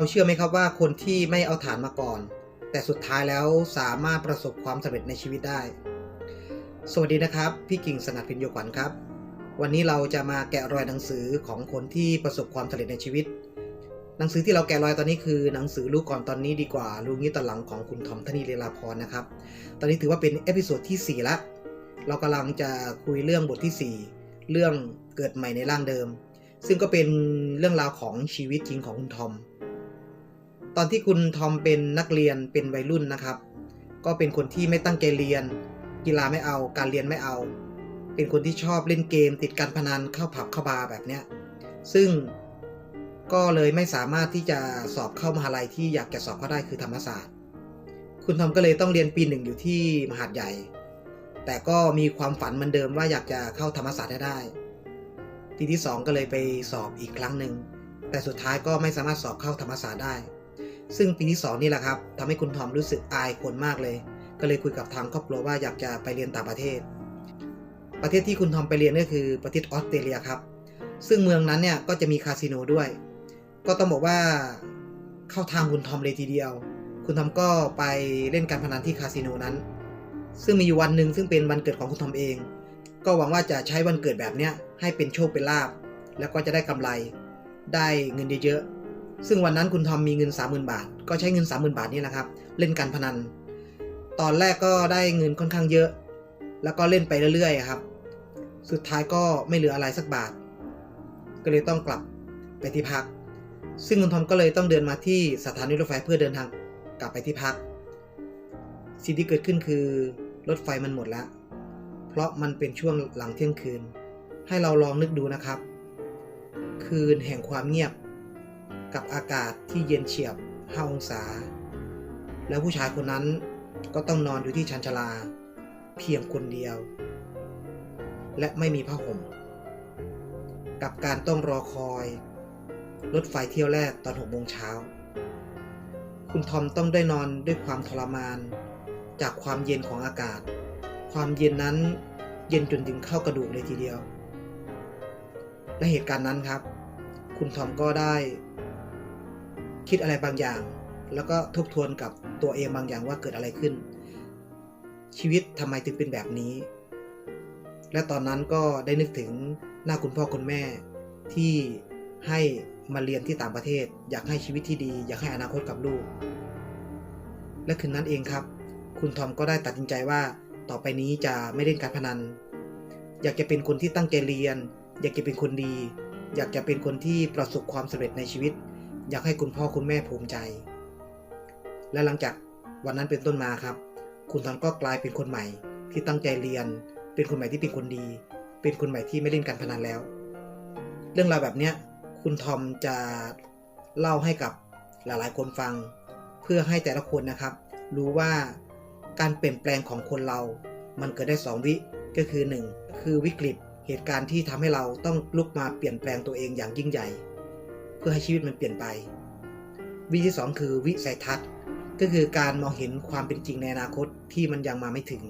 เราเชื่อไหมครับว่าคนที่ไม่เอาฐานมาก่อน แต่สุดท้ายแล้วสามารถประสบความสำเร็จในชีวิตได้ สวัสดีนะครับ พี่กิ่งสงัดพินโยขวัญครับ วันนี้เราจะมาแกะรอยหนังสือของคนที่ประสบความสำเร็จในชีวิต หนังสือที่เราแกะรอยตอนนี้คือ หนังสือรู้ก่อนตอนนี้ดีกว่ารู้งี้ตอนหลังของคุณทอมธนีเลลาพรนะครับ ตอนนี้ถือว่าเป็นเอพิโซดที่4ละเรากำลังจะคุยเรื่องบทที่ 4 เรื่องเกิดใหม่ในร่างเดิม ซึ่งก็เป็นเรื่องราวของชีวิตจริงของคุณทอม ตอนที่คุณทอมเป็นนักเรียนเป็นวัยรุ่นนะครับ ก็เป็นคนที่ไม่ตั้งใจเรียน กีฬาไม่เอา การเรียนไม่เอา เป็นคนที่ชอบเล่นเกม ติดการพนันเข้าผับเข้าบาร์แบบเนี้ยซึ่งก็เลยไม่สามารถที่จะสอบเข้ามหาลัยที่อยากจะสอบเข้าได้คือธรรมศาสตร์ คุณทอมก็เลยต้องเรียนปีหนึ่งอยู่ที่มหาดใหญ่ แต่ก็มีความฝันเหมือนเดิมว่าอยากจะเข้าธรรมศาสตร์ให้ได้ ปีที่ 2 ก็เลยไปสอบอีกครั้งหนึ่ง แต่สุดท้ายก็ไม่สามารถสอบเข้าธรรมศาสตร์ได้ ซึ่งปีที่2นี่แหละครับทำให้คุณทอมรู้สึกอายคนมากเลย ก็เลยคุยกับทางครอบครัวว่าอยากจะไปเรียนต่างประเทศ ประเทศที่คุณทอมไปเรียนก็คือประเทศออสเตรเลียครับ ซึ่งเมืองนั้นเนี่ยก็จะมีคาสิโนด้วย ก็ต้องบอกว่าเข้าทางคุณทอมเลยทีเดียว คุณทอมก็ไปเล่นการพนันที่คาสิโนนั้น ซึ่งมีอยู่วันหนึ่งซึ่งเป็นวันเกิดของคุณทอมเอง ก็หวังว่าจะใช้วันเกิดแบบเนี้ยให้เป็นโชคเป็นลาบ แล้วก็จะได้กำไร ได้เงินเยอะๆ ซึ่งวันนั้นคุณทอมมีเงิน 30,000 บาท ก็ใช้เงิน 30,000 บาทนี่แหละครับ เล่นการพนัน ตอนแรกก็ได้เงินค่อนข้างเยอะ แล้วก็เล่นไปเรื่อยๆครับ สุดท้ายก็ไม่เหลืออะไรสักบาท ก็เลยต้องกลับไปที่พัก ซึ่งคุณทอมก็เลยต้องเดินมาที่สถานีรถไฟเพื่อเดินทางกลับไปที่พัก สิ่งที่เกิดขึ้นคือรถไฟมันหมดแล้ว เพราะมันเป็นช่วงหลังเที่ยงคืน ให้เราลองนึกดูนะครับ คืนแห่งความเงียบ กับอากาศที่เย็นเฉียบ 5 องศา แล้วผู้ชายคนนั้นก็ต้องนอนอยู่ที่ชันชลา เพียงคนเดียว และไม่มีผ้าห่ม กับการต้องรอคอย รถไฟเที่ยวแรกตอน6โมงเช้า คุณทอมต้องได้นอนด้วยความทรมาน จากความเย็นของอากาศ ความเย็นนั้นเย็นจนถึงเข้ากระดูกเลยทีเดียว และเหตุการณ์นั้นครับ คุณทอมก็ได้ คิดอะไรบางอย่าง แล้วก็ทบทวนกับตัวเองบางอย่างว่าเกิดอะไรขึ้น ชีวิตทำไมถึงเป็นแบบนี้ และตอนนั้นก็ได้นึกถึงหน้าคุณพ่อคุณแม่ที่ให้มาเรียนที่ต่างประเทศ อยากให้ชีวิตที่ดี อยากให้อนาคตกับลูก และคืนนั้นเองครับ คุณทอมก็ได้ตัดสินใจว่าต่อไปนี้จะไม่เล่นการพนัน อยากจะเป็นคนที่ตั้งใจเรียน อยากจะเป็นคนดี อยากจะเป็นคนที่ประสบความสำเร็จในชีวิต อยากให้คุณพ่อคุณแม่ภูมิใจ และหลังจากวันนั้นเป็นต้นมาครับ คุณทอมก็กลายเป็นคนใหม่ ที่ตั้งใจเรียน เป็นคนใหม่ที่เป็นคนดี เป็นคนใหม่ที่ไม่เล่นการพนันแล้ว เรื่องราวแบบเนี้ยคุณทอมจะเล่าให้กับหลายๆ คนฟัง เพื่อให้แต่ละคนนะครับ รู้ว่าการเปลี่ยนแปลงของคนเรา มันเกิดได้ 2 วิก็คือ 1 คือวิกฤตเหตุการณ์ที่ทำให้เราต้องลุกมาเปลี่ยนแปลงตัวเองอย่างยิ่งใหญ่ เพื่อให้ชีวิตมันเปลี่ยนไป วิที่2คือวิสัยทัศน์ ก็คือการมองเห็นความเป็นจริงในอนาคตที่มันยังมาไม่ถึง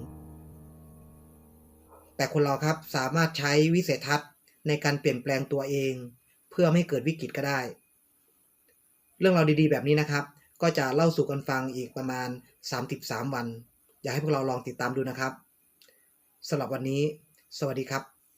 แต่คนเราครับสามารถใช้วิสัยทัศน์ในการเปลี่ยนแปลงตัวเอง เพื่อไม่ให้เกิดวิกฤตก็ได้ เรื่องเราดีๆ แบบนี้นะครับ ก็จะเล่าสู่กันฟังอีกประมาณ 33 วัน อยากให้พวกเราลองติดตามดูนะครับสำหรับวันนี้ สวัสดีครับ